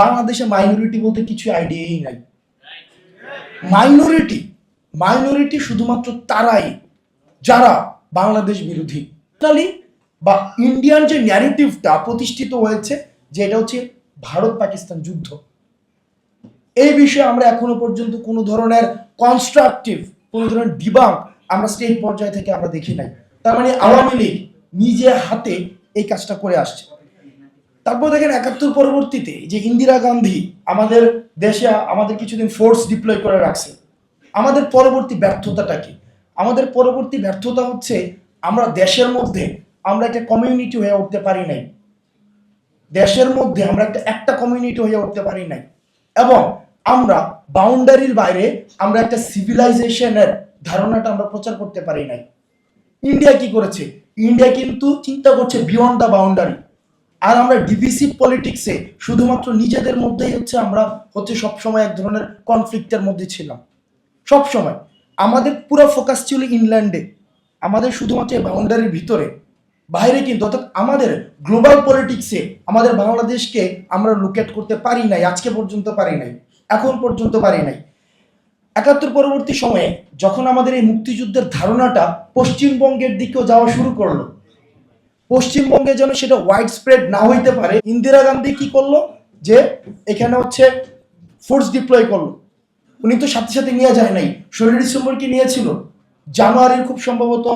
বাংলাদেশে মাইনরিটি বলতে কিছু আইডিয়াই নাই। মাইনরিটি মাইনরিটি শুধুমাত্র তারাই, যারা বাংলাদেশ বিরোধী। বা ইন্ডিয়ান যে ন্যারেটিভটা প্রতিষ্ঠিত হয়েছে, যে এটা হচ্ছে ভারত পাকিস্তান যুদ্ধ। এই বিষয়ে আমরা এখনও পর্যন্ত কোনো ধরনের কনস্ট্রাকটিভ কোনো ধরনের ডিবাং আমরা স্টেট পর্যায় থেকে আমরা দেখি নাই। তার মানে আওয়ামী লীগ নিজে হাতে এই কাজটা করে আসছে। তারপর দেখেন একাত্তর পরবর্তীতে যে ইন্দিরা গান্ধী আমাদের দেশে আমাদের কিছুদিন ফোর্স ডিপ্লয় করে রাখছে, আমাদের পরবর্তী ব্যর্থতাটা কি? আমাদের পরবর্তী ব্যর্থতা হচ্ছে আমরা দেশের মধ্যে আমরা একটা কমিউনিটি হয়ে উঠতে পারি নাই। দেশের মধ্যে আমরা একটা একটা কমিউনিটি হয়ে উঠতে পারি নাই। এবং আমরা বাউন্ডারির বাইরে আমরা একটা সিভিলাইজেশনের ধারণাটা আমরা প্রচার করতে পারি নাই। ইন্ডিয়া কি করেছে? ইন্ডিয়া কিন্তু চিন্তা করছে বিয়ন্ড দ্য বাউন্ডারি আর আমরা ডিভিসিভ পলিটিক্সে শুধুমাত্র নিজেদের মধ্যেই হচ্ছে আমরা হচ্ছে সবসময় এক ধরনের কনফ্লিক্টের মধ্যে ছিলাম। সব সময় আমাদের পুরো ফোকাস ছিল ইনল্যান্ডে আমাদের শুধুমাত্র বাউন্ডারির ভিতরে। বাইরে কিন্তু অর্থাৎ আমাদের গ্লোবাল পলিটিক্সে আমাদের বাংলাদেশকে আমরা লোকেট করতে পারি নাই, আজকে পর্যন্ত পারি নাই, এখন পর্যন্ত পারি নাই। একাত্তর পরবর্তী সময়ে যখন আমাদের এই মুক্তিযুদ্ধের ধারণাটা পশ্চিমবঙ্গের দিকেও যাওয়া শুরু করল পশ্চিমবঙ্গে যেন সেটা ওয়াইড স্প্রেড না হইতে পারে, ইন্দিরা গান্ধী কি করল? যে এখানে হচ্ছে ফোর্স ডিপ্লয় করল। উনি তো সাথে সাথে নিয়ে যায় নাই। ষোলোই ডিসেম্বর কি নিয়েছিল? জানুয়ারির খুব সম্ভবত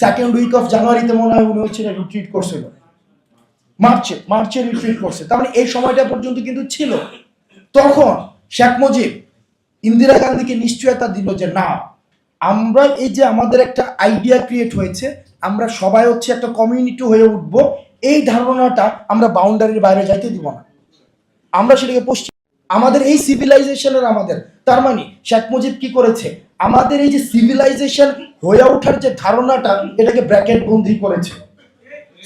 সেকেন্ড উইক অফ জানুয়ারিতে মনে হয় উনি হচ্ছে রিট্রিট করছিল। মার্চে মার্চে রিট্রিট করছে। তার মানে এই সময়টা পর্যন্ত কিন্তু ছিল। তখন শেখ মুজিব ইন্দিরা গান্ধীকে নিশ্চয়তা দিল যে না আমরা এই যে আমাদের একটা আইডিয়া ক্রিয়েট হয়েছে আমরা সবাই হচ্ছে একটা কমিউনিটি হয়ে উঠবো, এই ধারণাটা আমরা বাউন্ডারির বাইরে যাইতে দিব না। আমরা সেটাকে পশ্চিম, আমাদের এই সিভিলাইজেশনের আমাদের, তার মানে শেখ মুজিব কি করেছে? আমাদের এই যে সিভিলাইজেশন হয়ে ওঠার যে ধারণাটা, এটাকে ব্র্যাকেট বন্দি করেছে।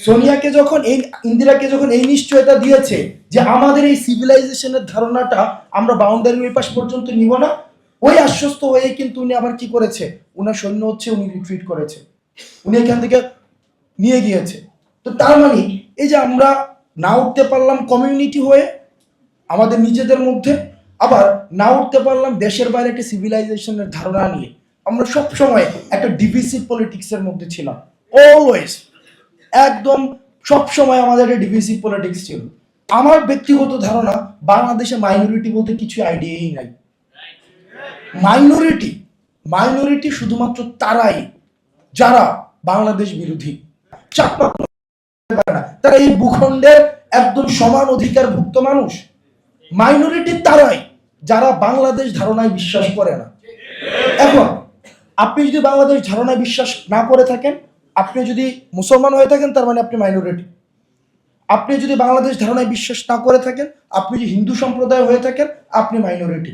সোনিয়াকে যখন এই, ইন্দিরাকে যখন এই নিশ্চয়তা দিয়েছে যে আমাদের এই সিভিলাইজেশনের ধারণাটা আমরা বাউন্ডারি ওই পাশ পর্যন্ত নিব না, ওই আশ্বস্ত হয়ে কিন্তু উনি আবার কি করেছে? উনার সৈন্য হচ্ছে উনি রিট্রিট করেছে। উনি এখান থেকে নিয়ে গিয়েছে। তো তার মানে এই যে আমরা না উঠতে পারলাম কমিউনিটি হয়ে আমাদের নিজেদের মধ্যে, আবার না উঠতে পারলাম দেশের বাইরে একটা সিভিলাইজেশনের ধারণা নিয়ে। আমরা সব সময় একটা ডিভিসিভ পলিটিক্সের মধ্যে ছিলাম। অলওয়েজ একদম সব সময় আমাদের একটা ডিভিসিভ পলিটিক্স ছিল। আমার ব্যক্তিগত ধারণা বাংলাদেশে মাইনরিটি বলতে কিছু আইডিয়াই নাই। মাইনরিটি মাইনরিটি শুধুমাত্র তারাই যারা বাংলাদেশ বিরোধী তারা এই ভূখণ্ডের একদম সমান অধিকারভুক্ত মানুষ। মাইনরিটি তারাই, যারা বাংলাদেশ ধারণায় বিশ্বাস করে না। এখন, আপনি যদি বাংলাদেশ ধারণায় বিশ্বাস না করে থাকেন, আপনি যদি মুসলমান হয়ে থাকেন, তার মানে আপনি মাইনরিটি আপনি যদি বাংলাদেশ ধারণায় বিশ্বাস না করে থাকেন, আপনি যদি হিন্দু সম্প্রদায় হয়ে থাকেন, আপনি মাইনরিটি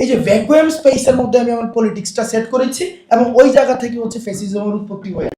এই যে ভ্যাকুয়াম স্পেসের মধ্যে আমি আমার পলিটিক্সটা সেট করেছি এবং ওই জায়গা থেকে হচ্ছে ফেসিজমের উৎপত্তি হয়ে